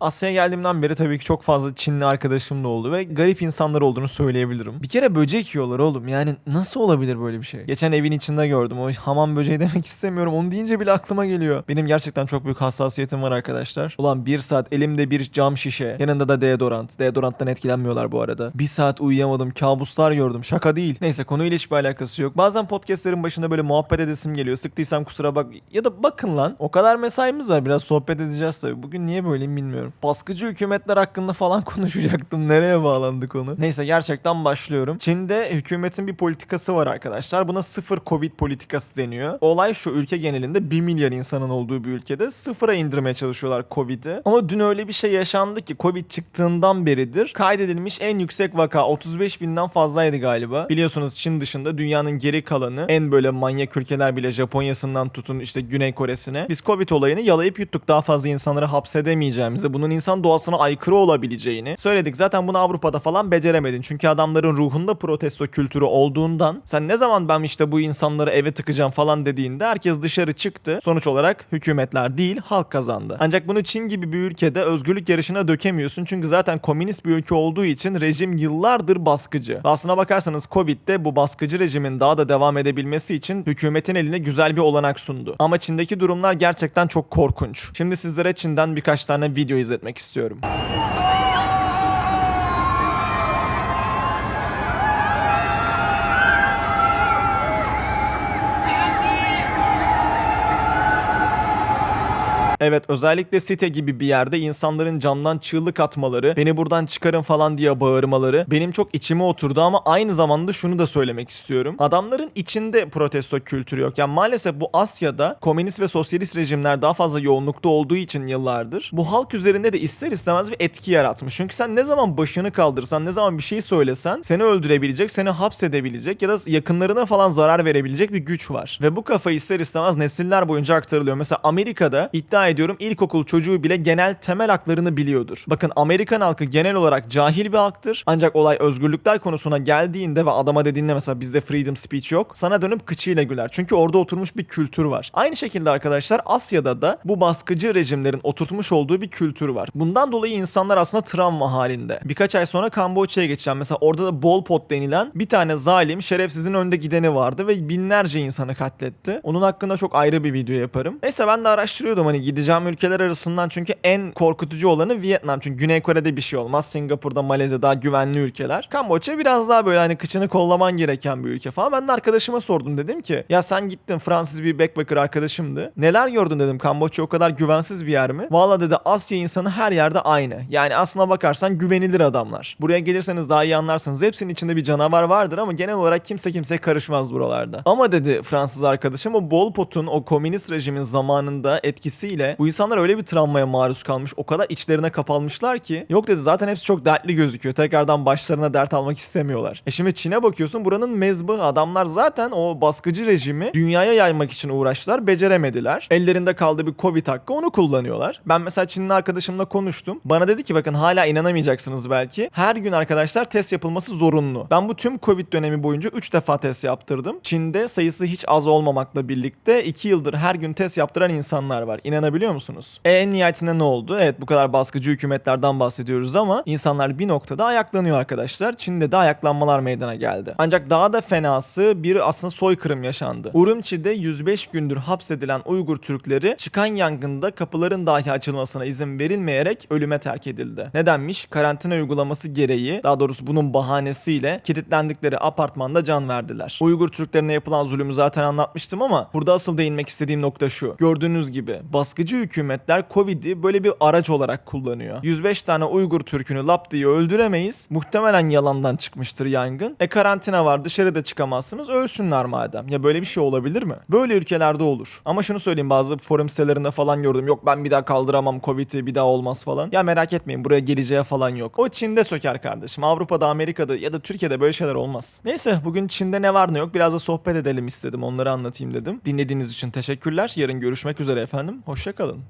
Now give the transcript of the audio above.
Asya'ya geldiğimden beri tabii ki çok fazla Çinli arkadaşım da oldu ve garip insanlar olduğunu söyleyebilirim. Bir kere böcek yiyorlar oğlum yani nasıl olabilir böyle bir şey? Geçen evin içinde gördüm o hamam böceği demek istemiyorum onu deyince bile aklıma geliyor. Benim gerçekten çok büyük hassasiyetim var arkadaşlar. Ulan bir saat elimde bir cam şişe yanında da deodorant. Deodoranttan etkilenmiyorlar bu arada. Bir saat uyuyamadım kabuslar gördüm şaka değil. Neyse konuyla hiçbir alakası yok. Bazen podcastlerin başında böyle muhabbet edesim geliyor. Sıktıysam kusura bak ya da bakın lan o kadar mesaimiz var biraz sohbet edeceğiz tabii. Bugün niye böyleyim bilmiyorum. Baskıcı hükümetler hakkında falan konuşacaktım. Nereye bağlandı konu? Neyse gerçekten başlıyorum. Çin'de hükümetin bir politikası var arkadaşlar. Buna sıfır covid politikası deniyor. Olay şu ülke genelinde 1 milyar insanın olduğu bir ülkede sıfıra indirmeye çalışıyorlar covid'i. Ama dün öyle bir şey yaşandı ki covid çıktığından beridir kaydedilmiş en yüksek vaka 35 binden fazlaydı galiba. Biliyorsunuz Çin dışında dünyanın geri kalanı en böyle manyak ülkeler bile Japonya'sından tutun işte Güney Kore'sine. Biz covid olayını yalayıp yuttuk daha fazla insanları hapsedemeyeceğimizi, bunun insan doğasına aykırı olabileceğini söyledik. Zaten bunu Avrupa'da falan beceremedin. Çünkü adamların ruhunda protesto kültürü olduğundan sen ne zaman ben işte bu insanları eve tıkacağım falan dediğinde herkes dışarı çıktı. Sonuç olarak hükümetler değil halk kazandı. Ancak bunu Çin gibi bir ülkede özgürlük yarışına dökemiyorsun. Çünkü zaten komünist bir ülke olduğu için rejim yıllardır baskıcı. Ve Aslına bakarsanız Covid'de bu baskıcı rejimin daha da devam edebilmesi için hükümetin eline güzel bir olanak sundu. Ama Çin'deki durumlar gerçekten çok korkunç. Şimdi sizlere Çin'den birkaç tane video izletmek istiyorum. Evet özellikle site gibi bir yerde insanların camdan çığlık atmaları, beni buradan çıkarın falan diye bağırmaları benim çok içime oturdu ama aynı zamanda şunu da söylemek istiyorum. Adamların içinde protesto kültürü yok. Yani maalesef bu Asya'da komünist ve sosyalist rejimler daha fazla yoğunlukta olduğu için yıllardır bu halk üzerinde de ister istemez bir etki yaratmış. Çünkü sen ne zaman başını kaldırsan, ne zaman bir şey söylesen seni öldürebilecek, seni hapsedebilecek ya da yakınlarına falan zarar verebilecek bir güç var. Ve bu kafa ister istemez nesiller boyunca aktarılıyor. Mesela Amerika'da iddia ediyorum ilkokul çocuğu bile genel temel haklarını biliyordur. Bakın Amerikan halkı genel olarak cahil bir halktır. Ancak olay özgürlükler konusuna geldiğinde ve adama dediğinde mesela bizde freedom speech yok. Sana dönüp kıçıyla güler. Çünkü orada oturmuş bir kültür var. Aynı şekilde arkadaşlar Asya'da da bu baskıcı rejimlerin oturtmuş olduğu bir kültür var. Bundan dolayı insanlar aslında travma halinde. Birkaç ay sonra Kamboçya'ya geçeceğim. Mesela orada da Bol Pot denilen bir tane zalim şerefsizin önde gideni vardı ve binlerce insanı katletti. Onun hakkında çok ayrı bir video yaparım. Neyse ben de araştırıyordum hani gideceğim ülkeler arasından çünkü en korkutucu olanı Vietnam. Çünkü Güney Kore'de bir şey olmaz. Singapur'da, Malezya daha güvenli ülkeler. Kamboçya biraz daha böyle hani kıçını kollaman gereken bir ülke falan. Ben de arkadaşıma sordum dedim ki ya sen gittin Fransız bir backpacker arkadaşımdı. Neler gördün dedim Kamboçya o kadar güvensiz bir yer mi? Valla dedi Asya insanı her yerde aynı. Yani aslına bakarsan güvenilir adamlar. Buraya gelirseniz daha iyi anlarsınız. Hepsinin içinde bir canavar vardır ama genel olarak kimse kimseye karışmaz buralarda. Ama dedi Fransız arkadaşım o Bol Pot'un o komünist rejimin zamanında etkisiyle bu insanlar öyle bir travmaya maruz kalmış. O kadar içlerine kapanmışlar ki. Yok dedi zaten hepsi çok dertli gözüküyor. Tekrardan başlarına dert almak istemiyorlar. E şimdi Çin'e bakıyorsun buranın mezbahı. Adamlar zaten o baskıcı rejimi dünyaya yaymak için uğraştılar. Beceremediler. Ellerinde kaldı bir Covid hakkı onu kullanıyorlar. Ben mesela Çinli arkadaşımla konuştum. Bana dedi ki bakın hala inanamayacaksınız belki. Her gün arkadaşlar test yapılması zorunlu. Ben bu tüm Covid dönemi boyunca 3 defa test yaptırdım. Çin'de sayısı hiç az olmamakla birlikte 2 yıldır her gün test yaptıran insanlar var. İnanabiliyor musunuz? E en nihayetinde ne oldu? Evet bu kadar baskıcı hükümetlerden bahsediyoruz ama insanlar bir noktada ayaklanıyor arkadaşlar. Çin'de de ayaklanmalar meydana geldi. Ancak daha da fenası bir aslında soykırım yaşandı. Urumçi'de 105 gündür hapsedilen Uygur Türkleri çıkan yangında kapıların dahi açılmasına izin verilmeyerek ölüme terk edildi. Nedenmiş? Karantina uygulaması gereği, daha doğrusu bunun bahanesiyle kilitlendikleri apartmanda can verdiler. Uygur Türklerine yapılan zulümü zaten anlatmıştım ama burada asıl değinmek istediğim nokta şu. Gördüğünüz gibi baskıcı hükümetler Covid'i böyle bir araç olarak kullanıyor. 105 tane Uygur Türk'ünü lap diye öldüremeyiz. Muhtemelen yalandan çıkmıştır yangın. E karantina var dışarıda çıkamazsınız ölsünler madem. Ya böyle bir şey olabilir mi? Böyle ülkelerde olur. Ama şunu söyleyeyim bazı forum sitelerinde falan gördüm. Yok ben bir daha kaldıramam Covid'i bir daha olmaz falan. Ya merak etmeyin buraya geleceği falan yok. O Çin'de söker kardeşim. Avrupa'da, Amerika'da ya da Türkiye'de böyle şeyler olmaz. Neyse bugün Çin'de ne var ne yok biraz da sohbet edelim istedim. Onları anlatayım dedim. Dinlediğiniz için teşekkürler. Yarın görüşmek üzere efendim. Hoşçakalın.